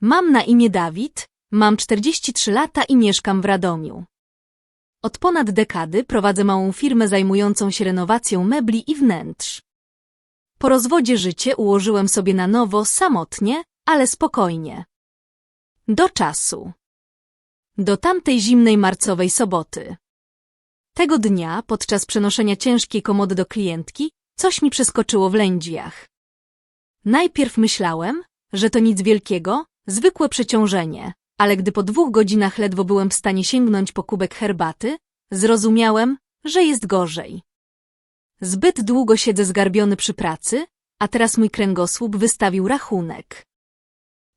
Mam na imię Dawid, mam 43 lata i mieszkam w Radomiu. Od ponad dekady prowadzę małą firmę zajmującą się renowacją mebli i wnętrz. Po rozwodzie życie ułożyłem sobie na nowo samotnie, ale spokojnie. Do czasu. Do tamtej zimnej marcowej soboty. Tego dnia, podczas przenoszenia ciężkiej komody do klientki, coś mi przeskoczyło w lędźwiach. Najpierw myślałem, że to nic wielkiego, zwykłe przeciążenie, ale gdy po dwóch godzinach ledwo byłem w stanie sięgnąć po kubek herbaty, zrozumiałem, że jest gorzej. Zbyt długo siedzę zgarbiony przy pracy, a teraz mój kręgosłup wystawił rachunek.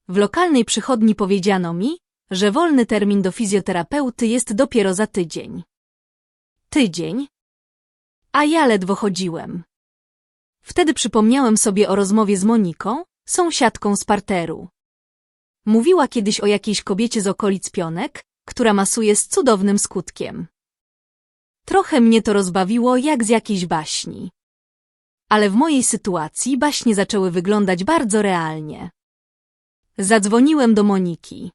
W lokalnej przychodni powiedziano mi, że wolny termin do fizjoterapeuty jest dopiero za tydzień. Tydzień? A ja ledwo chodziłem. Wtedy przypomniałem sobie o rozmowie z Moniką, sąsiadką z parteru. Mówiła kiedyś o jakiejś kobiecie z okolic Pionek, która masuje z cudownym skutkiem. Trochę mnie to rozbawiło jak z jakiejś baśni. Ale w mojej sytuacji baśnie zaczęły wyglądać bardzo realnie. Zadzwoniłem do Moniki.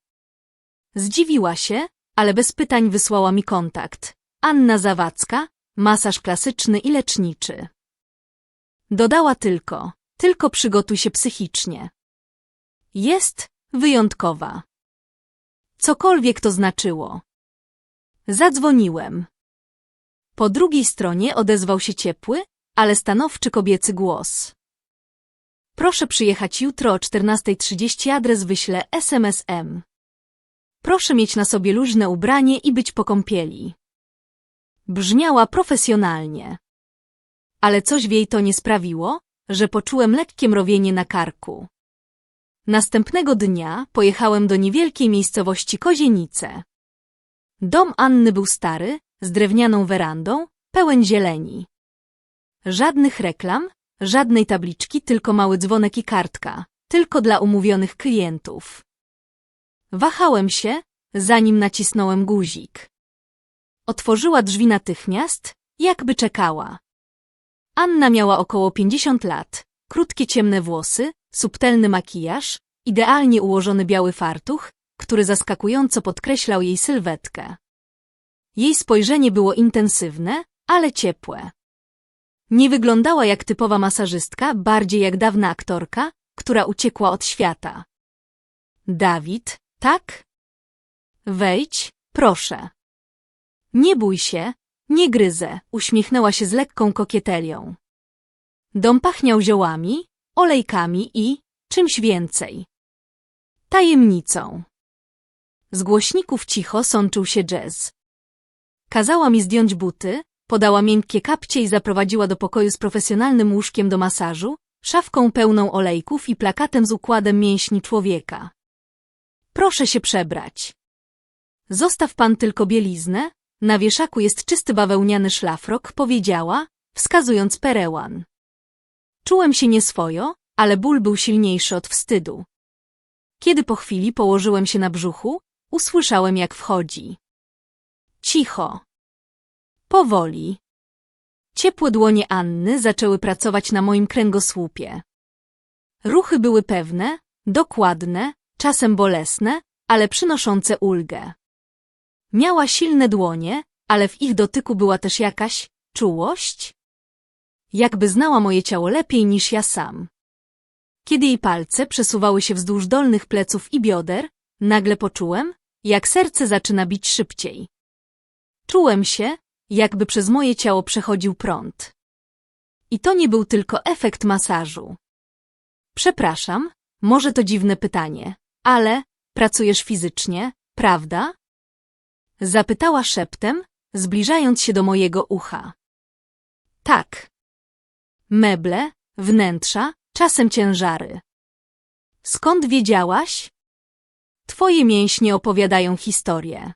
Zdziwiła się, ale bez pytań wysłała mi kontakt. Anna Zawadzka, masaż klasyczny i leczniczy. Dodała tylko, tylko przygotuj się psychicznie. Jest wyjątkowa. Cokolwiek to znaczyło. Zadzwoniłem. Po drugiej stronie odezwał się ciepły, ale stanowczy kobiecy głos. Proszę przyjechać jutro o 14.30 adres wyślę SMSM. Proszę mieć na sobie luźne ubranie i być po kąpieli. Brzmiała profesjonalnie. Ale coś w jej to nie sprawiło, że poczułem lekkie mrowienie na karku. Następnego dnia pojechałem do niewielkiej miejscowości Kozienice. Dom Anny był stary, z drewnianą werandą, pełen zieleni. Żadnych reklam, żadnej tabliczki, tylko mały dzwonek i kartka, tylko dla umówionych klientów. Wahałem się, zanim nacisnąłem guzik. Otworzyła drzwi natychmiast, jakby czekała. Anna miała około 50 lat, krótkie ciemne włosy, subtelny makijaż, idealnie ułożony biały fartuch, który zaskakująco podkreślał jej sylwetkę. Jej spojrzenie było intensywne, ale ciepłe. Nie wyglądała jak typowa masażystka, bardziej jak dawna aktorka, która uciekła od świata. Dawid, tak? Wejdź, proszę. Nie bój się, nie gryzę, uśmiechnęła się z lekką kokieterią. Dom pachniał ziołami, olejkami i czymś więcej. Tajemnicą. Z głośników cicho sączył się jazz. Kazała mi zdjąć buty, podała miękkie kapcie i zaprowadziła do pokoju z profesjonalnym łóżkiem do masażu, szafką pełną olejków i plakatem z układem mięśni człowieka. Proszę się przebrać. Zostaw pan tylko bieliznę, na wieszaku jest czysty bawełniany szlafrok, powiedziała, wskazując perełan. Czułem się nieswojo, ale ból był silniejszy od wstydu. Kiedy po chwili położyłem się na brzuchu, usłyszałem jak wchodzi. Cicho. Powoli. Ciepłe dłonie Anny zaczęły pracować na moim kręgosłupie. Ruchy były pewne, dokładne, czasem bolesne, ale przynoszące ulgę. Miała silne dłonie, ale w ich dotyku była też jakaś czułość. Jakby znała moje ciało lepiej niż ja sam. Kiedy jej palce przesuwały się wzdłuż dolnych pleców i bioder, nagle poczułem, jak serce zaczyna bić szybciej. Czułem się, jakby przez moje ciało przechodził prąd. I to nie był tylko efekt masażu. Przepraszam, może to dziwne pytanie, ale pracujesz fizycznie, prawda? Zapytała szeptem, zbliżając się do mojego ucha. Tak. Meble, wnętrza, czasem ciężary. Skąd wiedziałaś? Twoje mięśnie opowiadają historię.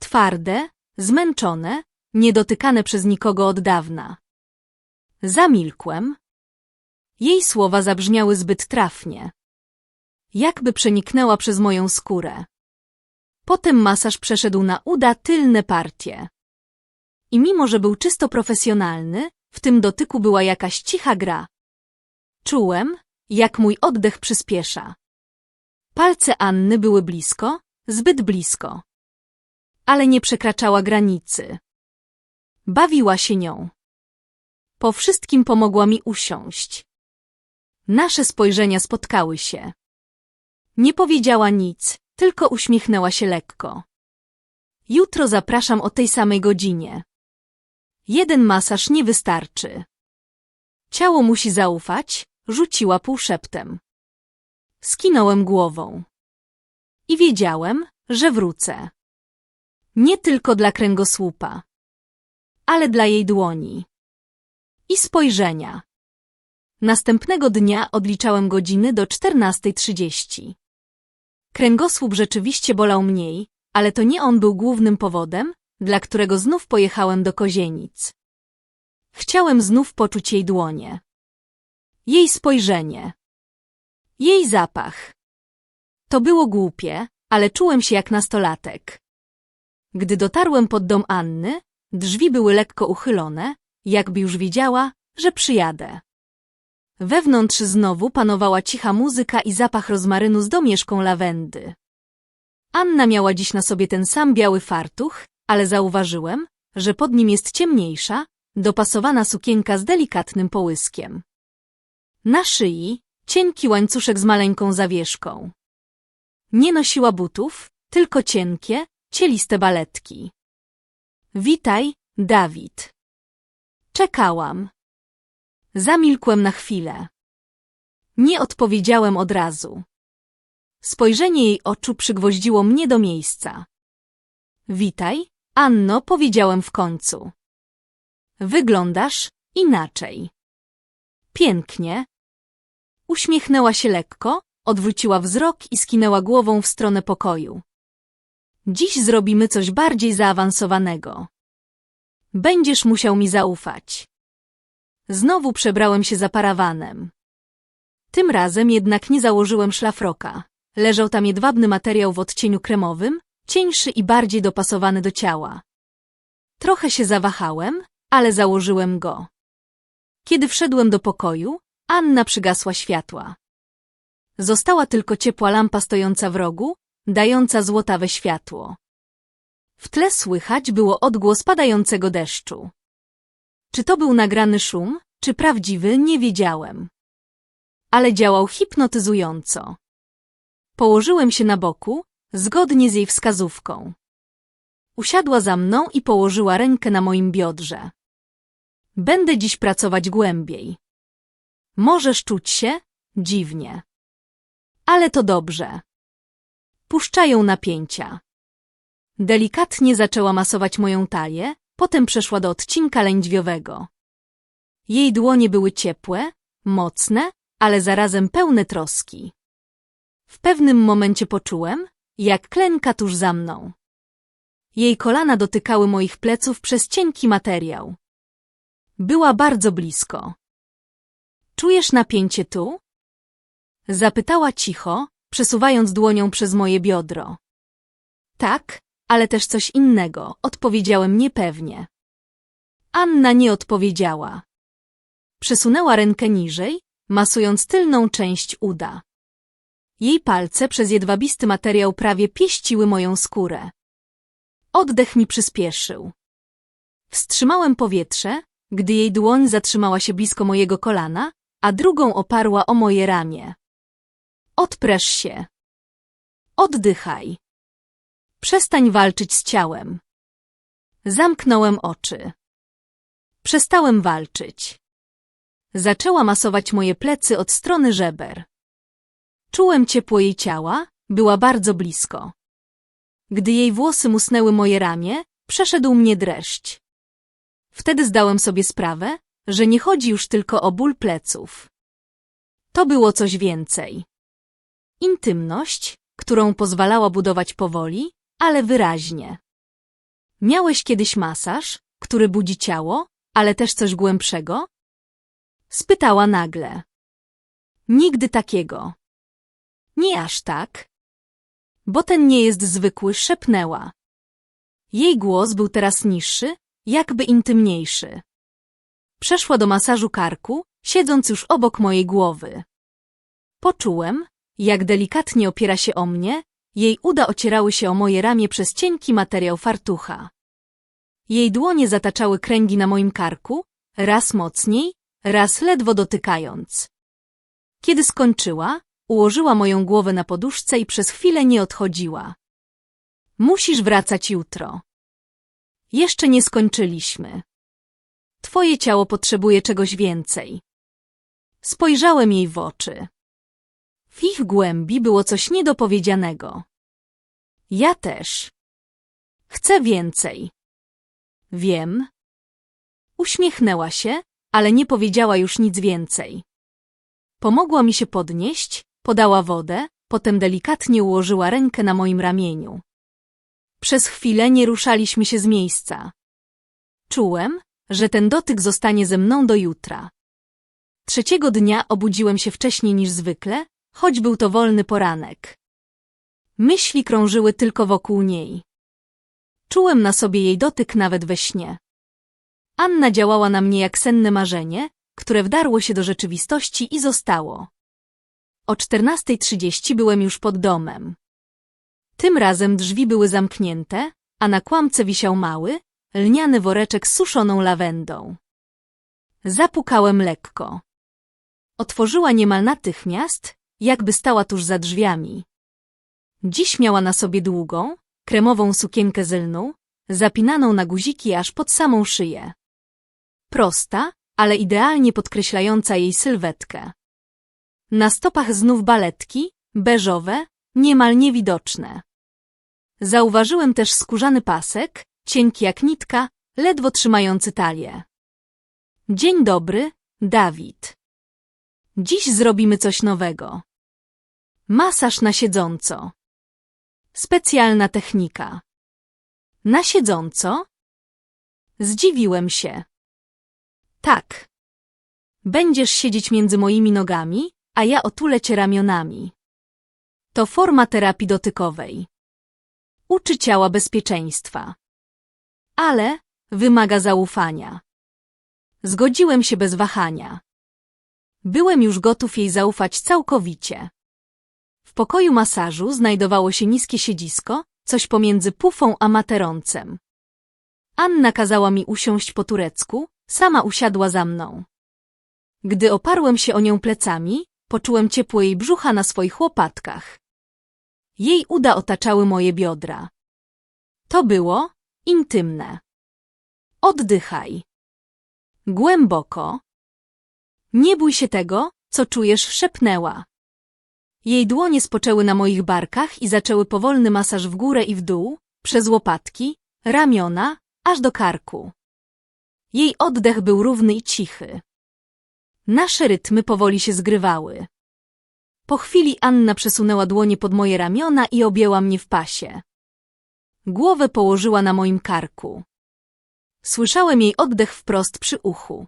Twarde, zmęczone, niedotykane przez nikogo od dawna. Zamilkłem. Jej słowa zabrzmiały zbyt trafnie. Jakby przeniknęła przez moją skórę. Potem masaż przeszedł na uda tylne partie. I mimo, że był czysto profesjonalny, w tym dotyku była jakaś cicha gra. Czułem, jak mój oddech przyspiesza. Palce Anny były blisko, zbyt blisko. Ale nie przekraczała granicy. Bawiła się nią. Po wszystkim pomogła mi usiąść. Nasze spojrzenia spotkały się. Nie powiedziała nic, tylko uśmiechnęła się lekko. Jutro zapraszam o tej samej godzinie. Jeden masaż nie wystarczy. Ciało musi zaufać, rzuciła półszeptem. Skinąłem głową. I wiedziałem, że wrócę. Nie tylko dla kręgosłupa, ale dla jej dłoni. I spojrzenia. Następnego dnia odliczałem godziny do 14.30. Kręgosłup rzeczywiście bolał mniej, ale to nie on był głównym powodem, dla którego znów pojechałem do Kozienic. Chciałem znów poczuć jej dłonie. Jej spojrzenie. Jej zapach. To było głupie, ale czułem się jak nastolatek. Gdy dotarłem pod dom Anny, drzwi były lekko uchylone, jakby już wiedziała, że przyjadę. Wewnątrz znowu panowała cicha muzyka i zapach rozmarynu z domieszką lawendy. Anna miała dziś na sobie ten sam biały fartuch, ale zauważyłem, że pod nim jest ciemniejsza, dopasowana sukienka z delikatnym połyskiem. Na szyi cienki łańcuszek z maleńką zawieszką. Nie nosiła butów, tylko cienkie, cieliste baletki. Witaj, Dawid. Czekałam. Zamilkłem na chwilę. Nie odpowiedziałem od razu. Spojrzenie jej oczu przygwoździło mnie do miejsca. Witaj, Anno, powiedziałem w końcu. Wyglądasz inaczej. Pięknie. Uśmiechnęła się lekko, odwróciła wzrok i skinęła głową w stronę pokoju. Dziś zrobimy coś bardziej zaawansowanego. Będziesz musiał mi zaufać. Znowu przebrałem się za parawanem. Tym razem jednak nie założyłem szlafroka. Leżał tam jedwabny materiał w odcieniu kremowym, cieńszy i bardziej dopasowany do ciała. Trochę się zawahałem, ale założyłem go. Kiedy wszedłem do pokoju, Anna przygasła światła. Została tylko ciepła lampa stojąca w rogu, dająca złotawe światło. W tle słychać było odgłos padającego deszczu. Czy to był nagrany szum, czy prawdziwy, nie wiedziałem. Ale działał hipnotyzująco. Położyłem się na boku, zgodnie z jej wskazówką. Usiadła za mną i położyła rękę na moim biodrze. Będę dziś pracować głębiej. Możesz czuć się dziwnie. Ale to dobrze. Puszczają napięcia. Delikatnie zaczęła masować moją talię, potem przeszła do odcinka lędźwiowego. Jej dłonie były ciepłe, mocne, ale zarazem pełne troski. W pewnym momencie poczułem, jak klęka tuż za mną. Jej kolana dotykały moich pleców przez cienki materiał. Była bardzo blisko. Czujesz napięcie tu? Zapytała cicho, przesuwając dłonią przez moje biodro. Tak, ale też coś innego, odpowiedziałem niepewnie. Anna nie odpowiedziała. Przesunęła rękę niżej, masując tylną część uda. Jej palce przez jedwabisty materiał prawie pieściły moją skórę. Oddech mi przyspieszył. Wstrzymałem powietrze, gdy jej dłoń zatrzymała się blisko mojego kolana, a drugą oparła o moje ramię. Odpresz się. Oddychaj. Przestań walczyć z ciałem. Zamknąłem oczy. Przestałem walczyć. Zaczęła masować moje plecy od strony żeber. Czułem ciepło jej ciała, była bardzo blisko. Gdy jej włosy musnęły moje ramię, przeszedł mnie dreszcz. Wtedy zdałem sobie sprawę, że nie chodzi już tylko o ból pleców. To było coś więcej. Intymność, którą pozwalała budować powoli, ale wyraźnie. Miałeś kiedyś masaż, który budzi ciało, ale też coś głębszego? Spytała nagle. Nigdy takiego. Nie aż tak. Bo ten nie jest zwykły, szepnęła. Jej głos był teraz niższy, jakby intymniejszy. Przeszła do masażu karku, siedząc już obok mojej głowy. Poczułem, jak delikatnie opiera się o mnie, jej uda ocierały się o moje ramię przez cienki materiał fartucha. Jej dłonie zataczały kręgi na moim karku, raz mocniej, raz ledwo dotykając. Kiedy skończyła, ułożyła moją głowę na poduszce i przez chwilę nie odchodziła. Musisz wracać jutro. Jeszcze nie skończyliśmy. Twoje ciało potrzebuje czegoś więcej. Spojrzałem jej w oczy. W ich głębi było coś niedopowiedzianego. Ja też. Chcę więcej. Wiem. Uśmiechnęła się, ale nie powiedziała już nic więcej. Pomogła mi się podnieść, podała wodę, potem delikatnie ułożyła rękę na moim ramieniu. Przez chwilę nie ruszaliśmy się z miejsca. Czułem, że ten dotyk zostanie ze mną do jutra. Trzeciego dnia obudziłem się wcześniej niż zwykle, choć był to wolny poranek. Myśli krążyły tylko wokół niej. Czułem na sobie jej dotyk nawet we śnie. Anna działała na mnie jak senne marzenie, które wdarło się do rzeczywistości i zostało. O 14.30 byłem już pod domem. Tym razem drzwi były zamknięte, a na kłamce wisiał mały, lniany woreczek z suszoną lawendą. Zapukałem lekko. Otworzyła niemal natychmiast, jakby stała tuż za drzwiami. Dziś miała na sobie długą, kremową sukienkę z lnu, zapinaną na guziki aż pod samą szyję. Prosta, ale idealnie podkreślająca jej sylwetkę. Na stopach znów baletki, beżowe, niemal niewidoczne. Zauważyłem też skórzany pasek, cienki jak nitka, ledwo trzymający talię. Dzień dobry, Dawid. Dziś zrobimy coś nowego. Masaż na siedząco. Specjalna technika. Na siedząco? Zdziwiłem się. Tak. Będziesz siedzieć między moimi nogami, a ja otulę cię ramionami. To forma terapii dotykowej. Uczy ciała bezpieczeństwa. Ale wymaga zaufania. Zgodziłem się bez wahania. Byłem już gotów jej zaufać całkowicie. W pokoju masażu znajdowało się niskie siedzisko, coś pomiędzy pufą a materoncem. Anna kazała mi usiąść po turecku, sama usiadła za mną. Gdy oparłem się o nią plecami, poczułem ciepło jej brzucha na swoich łopatkach. Jej uda otaczały moje biodra. To było intymne. Oddychaj. Głęboko. Nie bój się tego, co czujesz, szepnęła. Jej dłonie spoczęły na moich barkach i zaczęły powolny masaż w górę i w dół, przez łopatki, ramiona, aż do karku. Jej oddech był równy i cichy. Nasze rytmy powoli się zgrywały. Po chwili Anna przesunęła dłonie pod moje ramiona i objęła mnie w pasie. Głowę położyła na moim karku. Słyszałem jej oddech wprost przy uchu.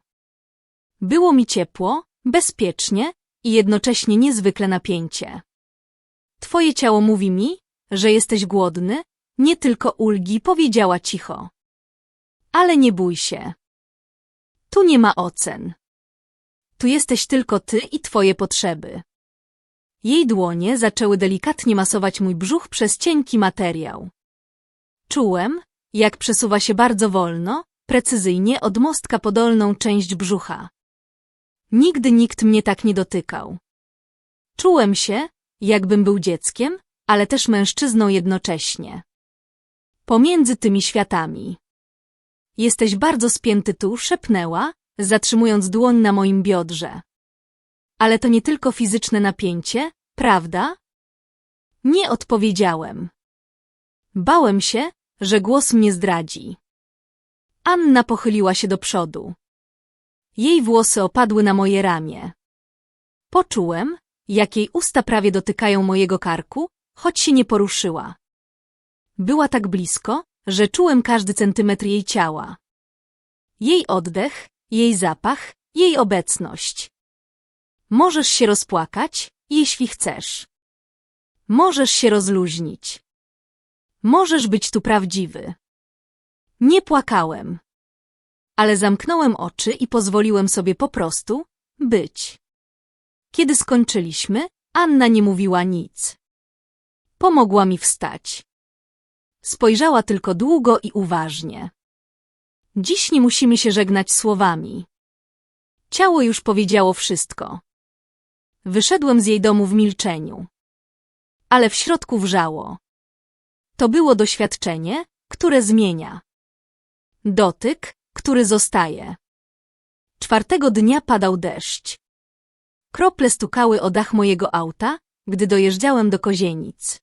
Było mi ciepło, bezpiecznie i jednocześnie niezwykle napięcie. Twoje ciało mówi mi, że jesteś głodny, nie tylko ulgi, powiedziała cicho. Ale nie bój się. Tu nie ma ocen. Tu jesteś tylko ty i twoje potrzeby. Jej dłonie zaczęły delikatnie masować mój brzuch przez cienki materiał. Czułem, jak przesuwa się bardzo wolno, precyzyjnie od mostka po dolną część brzucha. Nigdy nikt mnie tak nie dotykał. Czułem się, jakbym był dzieckiem, ale też mężczyzną jednocześnie. Pomiędzy tymi światami. Jesteś bardzo spięty tu, szepnęła, zatrzymując dłoń na moim biodrze. Ale to nie tylko fizyczne napięcie, prawda? Nie odpowiedziałem. Bałem się, że głos mnie zdradzi. Anna pochyliła się do przodu. Jej włosy opadły na moje ramię. Poczułem, jak jej usta prawie dotykają mojego karku, choć się nie poruszyła. Była tak blisko, że czułem każdy centymetr jej ciała. Jej oddech, jej zapach, jej obecność. Możesz się rozpłakać, jeśli chcesz. Możesz się rozluźnić. Możesz być tu prawdziwy. Nie płakałem. Ale zamknąłem oczy i pozwoliłem sobie po prostu być. Kiedy skończyliśmy, Anna nie mówiła nic. Pomogła mi wstać. Spojrzała tylko długo i uważnie. Dziś nie musimy się żegnać słowami. Ciało już powiedziało wszystko. Wyszedłem z jej domu w milczeniu. Ale w środku wrzało. To było doświadczenie, które zmienia. Dotyk, który zostaje. Czwartego dnia padał deszcz. Krople stukały o dach mojego auta, gdy dojeżdżałem do Kozienic.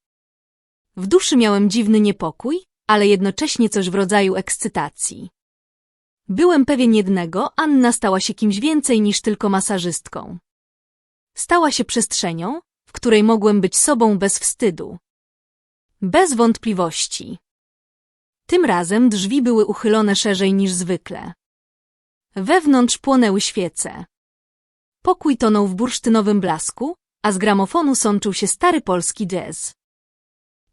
W duszy miałem dziwny niepokój, ale jednocześnie coś w rodzaju ekscytacji. Byłem pewien jednego, Anna stała się kimś więcej niż tylko masażystką. Stała się przestrzenią, w której mogłem być sobą bez wstydu. Bez wątpliwości. Tym razem drzwi były uchylone szerzej niż zwykle. Wewnątrz płonęły świece. Pokój tonął w bursztynowym blasku, a z gramofonu sączył się stary polski jazz.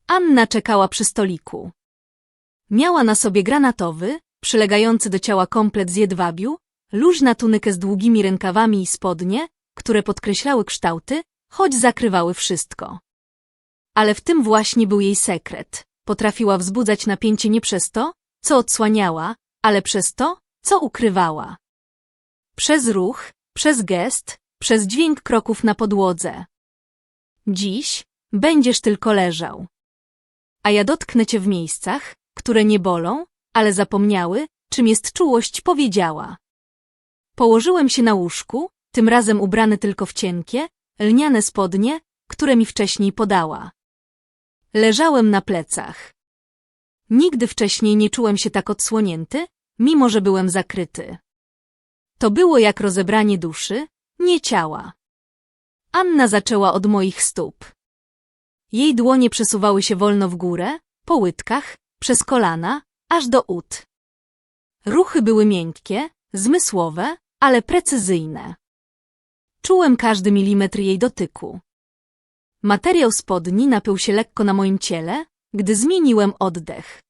Anna czekała przy stoliku. Miała na sobie granatowy, przylegający do ciała komplet z jedwabiu, luźna tunykę z długimi rękawami i spodnie, które podkreślały kształty, choć zakrywały wszystko. Ale w tym właśnie był jej sekret. Potrafiła wzbudzać napięcie nie przez to, co odsłaniała, ale przez to, co ukrywała. Przez ruch, przez gest, przez dźwięk kroków na podłodze. Dziś będziesz tylko leżał. A ja dotknę cię w miejscach, które nie bolą, ale zapomniały, czym jest czułość, powiedziała. Położyłem się na łóżku, tym razem ubrany tylko w cienkie, lniane spodnie, które mi wcześniej podała. Leżałem na plecach. Nigdy wcześniej nie czułem się tak odsłonięty, mimo że byłem zakryty. To było jak rozebranie duszy, nie ciała. Anna zaczęła od moich stóp. Jej dłonie przesuwały się wolno w górę, po łydkach, przez kolana, aż do ud. Ruchy były miękkie, zmysłowe, ale precyzyjne. Czułem każdy milimetr jej dotyku. Materiał spodni napił się lekko na moim ciele, gdy zmieniłem oddech.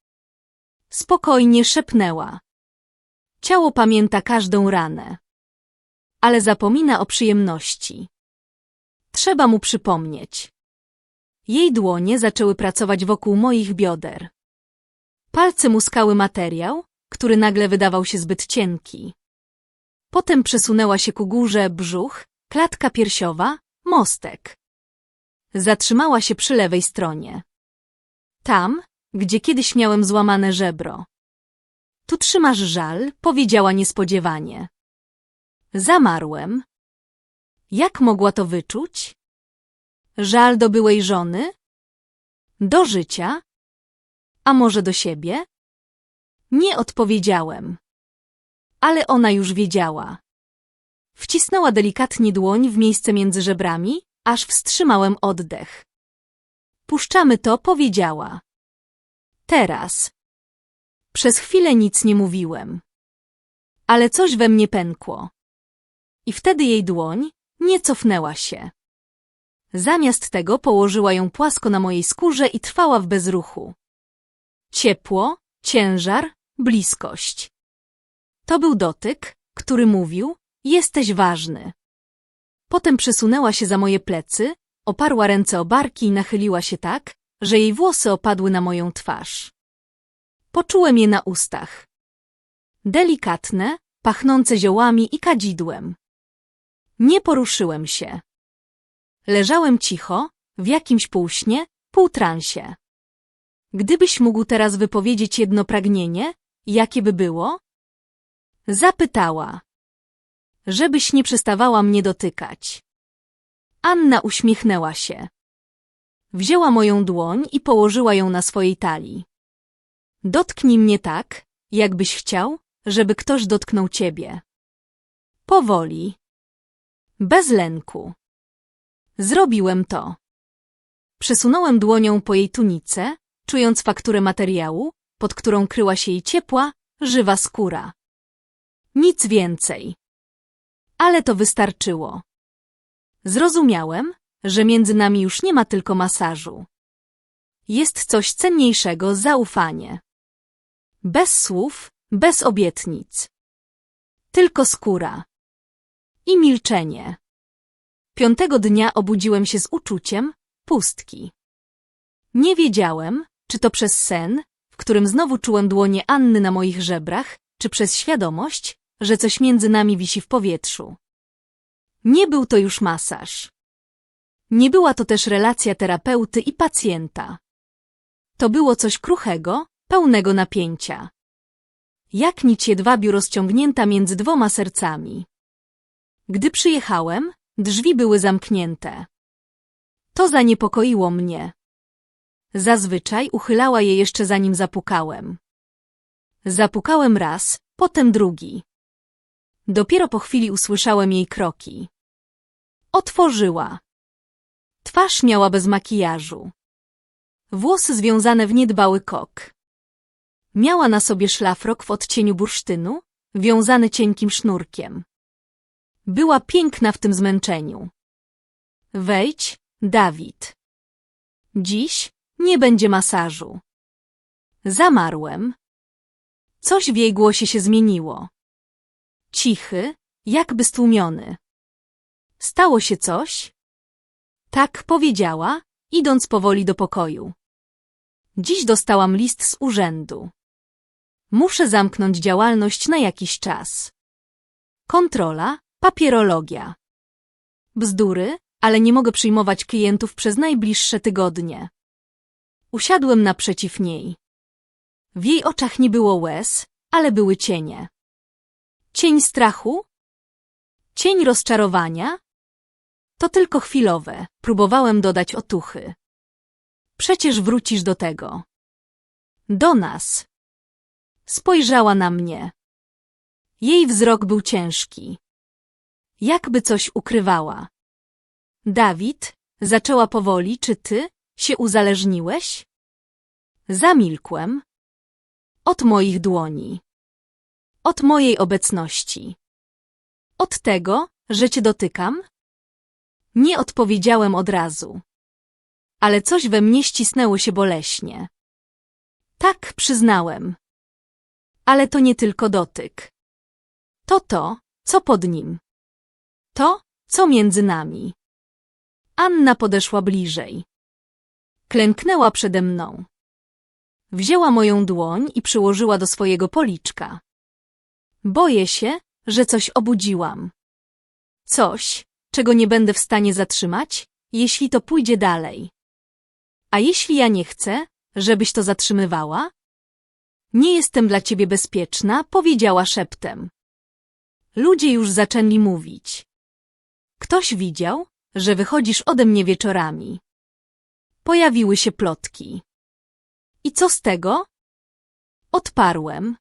Spokojnie szepnęła. Ciało pamięta każdą ranę. Ale zapomina o przyjemności. Trzeba mu przypomnieć. Jej dłonie zaczęły pracować wokół moich bioder. Palce muskały materiał, który nagle wydawał się zbyt cienki. Potem przesunęła się ku górze brzuch, klatka piersiowa, mostek. Zatrzymała się przy lewej stronie. Tam, gdzie kiedyś miałem złamane żebro. Tu trzymasz żal, powiedziała niespodziewanie. Zamarłem. Jak mogła to wyczuć? Żal do byłej żony? Do życia? A może do siebie? Nie odpowiedziałem. Ale ona już wiedziała. Wcisnęła delikatnie dłoń w miejsce między żebrami, aż wstrzymałem oddech. Puszczamy to, powiedziała. Teraz. Przez chwilę nic nie mówiłem. Ale coś we mnie pękło. I wtedy jej dłoń nie cofnęła się. Zamiast tego położyła ją płasko na mojej skórze i trwała w bezruchu. Ciepło, ciężar, bliskość. To był dotyk, który mówił, jesteś ważny. Potem przesunęła się za moje plecy, oparła ręce o barki i nachyliła się tak, że jej włosy opadły na moją twarz. Poczułem je na ustach. Delikatne, pachnące ziołami i kadzidłem. Nie poruszyłem się. Leżałem cicho, w jakimś półśnie, półtransie. Gdybyś mógł teraz wypowiedzieć jedno pragnienie, jakie by było? Zapytała. Żebyś nie przestawała mnie dotykać. Anna uśmiechnęła się. Wzięła moją dłoń i położyła ją na swojej talii. Dotknij mnie tak, jakbyś chciał, żeby ktoś dotknął ciebie. Powoli. Bez lęku. Zrobiłem to. Przesunąłem dłonią po jej tunice, czując fakturę materiału, pod którą kryła się jej ciepła, żywa skóra. Nic więcej. Ale to wystarczyło. Zrozumiałem, że między nami już nie ma tylko masażu. Jest coś cenniejszego, zaufanie. Bez słów, bez obietnic. Tylko skóra. I milczenie. Piątego dnia obudziłem się z uczuciem pustki. Nie wiedziałem, czy to przez sen, w którym znowu czułem dłonie Anny na moich żebrach, czy przez świadomość, że coś między nami wisi w powietrzu. Nie był to już masaż. Nie była to też relacja terapeuty i pacjenta. To było coś kruchego, pełnego napięcia. Jak nić jedwabiu rozciągnięta między dwoma sercami. Gdy przyjechałem, drzwi były zamknięte. To zaniepokoiło mnie. Zazwyczaj uchylała je jeszcze zanim zapukałem. Zapukałem raz, potem drugi. Dopiero po chwili usłyszałem jej kroki. Otworzyła. Twarz miała bez makijażu. Włosy związane w niedbały kok. Miała na sobie szlafrok w odcieniu bursztynu, wiązany cienkim sznurkiem. Była piękna w tym zmęczeniu. Wejdź, Dawid. Dziś nie będzie masażu. Zamarłem. Coś w jej głosie się zmieniło. Cichy, jakby stłumiony. Stało się coś? Tak powiedziała, idąc powoli do pokoju. Dziś dostałam list z urzędu. Muszę zamknąć działalność na jakiś czas. Kontrola, papierologia. Bzdury, ale nie mogę przyjmować klientów przez najbliższe tygodnie. Usiadłem naprzeciw niej. W jej oczach nie było łez, ale były cienie. Cień strachu? Cień rozczarowania? To tylko chwilowe, próbowałem dodać otuchy. Przecież wrócisz do tego. Do nas. Spojrzała na mnie. Jej wzrok był ciężki. Jakby coś ukrywała. Dawid, zaczęła powoli, czy ty się uzależniłeś? Zamilkłem. Od moich dłoni. Od mojej obecności. Od tego, że cię dotykam? Nie odpowiedziałem od razu. Ale coś we mnie ścisnęło się boleśnie. Tak, przyznałem. Ale to nie tylko dotyk. To to, co pod nim. To, co między nami. Anna podeszła bliżej. Klęknęła przede mną. Wzięła moją dłoń i przyłożyła do swojego policzka. Boję się, że coś obudziłam. Coś, czego nie będę w stanie zatrzymać, jeśli to pójdzie dalej. A jeśli ja nie chcę, żebyś to zatrzymywała? Nie jestem dla ciebie bezpieczna, powiedziała szeptem. Ludzie już zaczęli mówić. Ktoś widział, że wychodzisz ode mnie wieczorami. Pojawiły się plotki. I co z tego? Odparłem.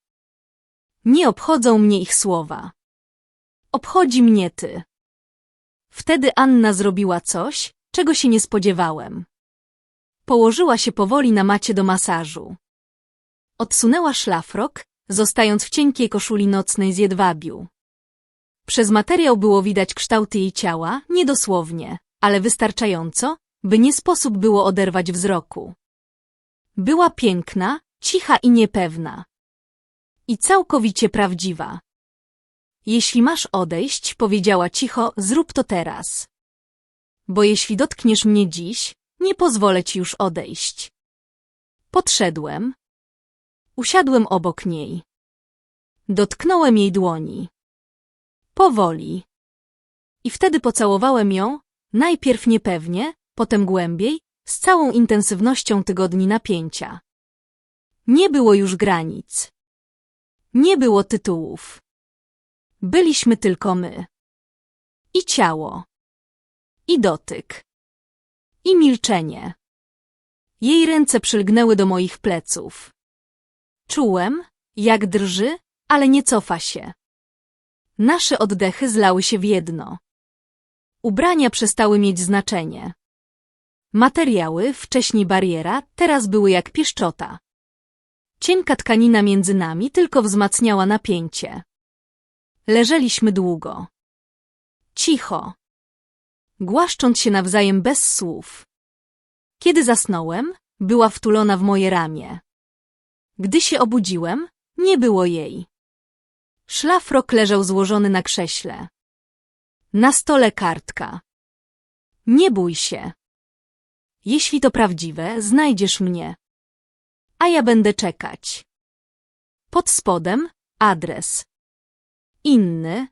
Nie obchodzą mnie ich słowa. Obchodzi mnie ty. Wtedy Anna zrobiła coś, czego się nie spodziewałem. Położyła się powoli na macie do masażu. Odsunęła szlafrok, zostając w cienkiej koszuli nocnej z jedwabiu. Przez materiał było widać kształty jej ciała, niedosłownie, ale wystarczająco, by nie sposób było oderwać wzroku. Była piękna, cicha i niepewna. I całkowicie prawdziwa. Jeśli masz odejść, powiedziała cicho, zrób to teraz. Bo jeśli dotkniesz mnie dziś, nie pozwolę ci już odejść. Podszedłem. Usiadłem obok niej. Dotknąłem jej dłoni. Powoli. I wtedy pocałowałem ją, najpierw niepewnie, potem głębiej, z całą intensywnością tygodni napięcia. Nie było już granic. Nie było tytułów. Byliśmy tylko my. I ciało. I dotyk. I milczenie. Jej ręce przylgnęły do moich pleców. Czułem, jak drży, ale nie cofa się. Nasze oddechy zlały się w jedno. Ubrania przestały mieć znaczenie. Materiały, wcześniej bariera, teraz były jak pieszczota. Cienka tkanina między nami tylko wzmacniała napięcie. Leżeliśmy długo. Cicho. Głaszcząc się nawzajem bez słów. Kiedy zasnąłem, była wtulona w moje ramię. Gdy się obudziłem, nie było jej. Szlafrok leżał złożony na krześle. Na stole kartka. Nie bój się. Jeśli to prawdziwe, znajdziesz mnie. A ja będę czekać. Pod spodem adres. Inny.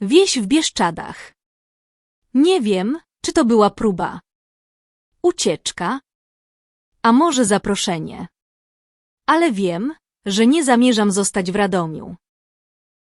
Wieś w Bieszczadach. Nie wiem, czy to była próba. Ucieczka. A może zaproszenie. Ale wiem, że nie zamierzam zostać w Radomiu.